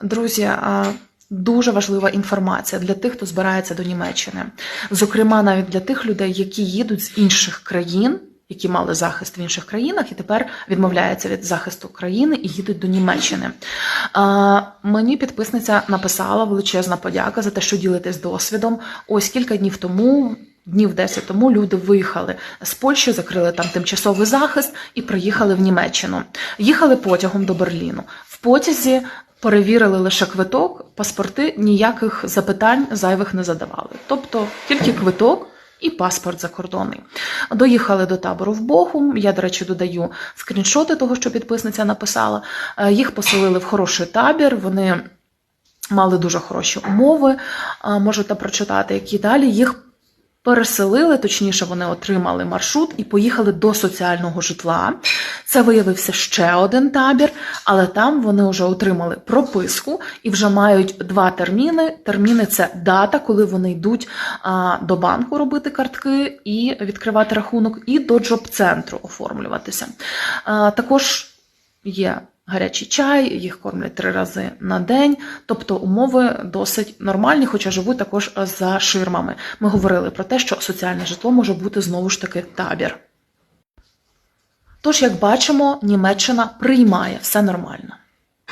Друзі, дуже важлива інформація для тих, хто збирається до Німеччини. Зокрема, навіть для тих людей, які їдуть з інших країн, які мали захист в інших країнах, і тепер відмовляються від захисту країни і їдуть до Німеччини. Мені підписниця написала величезна подяка за те, що ділитесь досвідом. Ось кілька днів тому. Днів 10 тому люди виїхали з Польщі, закрили там тимчасовий захист і приїхали в Німеччину. Їхали потягом до Берліну. В потязі перевірили лише квиток, паспорти ніяких запитань зайвих не задавали. Тобто тільки квиток. І паспорт закордонний. Доїхали до табору в Бохум. Я, до речі, додаю скріншоти того, що підписниця написала. Е, Їх поселили в хороший табір. Вони мали дуже хороші умови. Е, Можете прочитати, які далі їх переселили, точніше, вони отримали маршрут і поїхали до соціального житла. Це виявився ще один табір, але там вони вже отримали прописку і вже мають два терміни. Терміни це дата, коли вони йдуть до банку робити картки і відкривати рахунок, і до джоб-центру оформлюватися. Також є гарячий чай, їх кормлять три рази на день, тобто умови досить нормальні, хоча живуть також за ширмами. Ми говорили про те, що соціальне житло може бути знову ж таки табір. Тож, як бачимо, Німеччина приймає все нормально.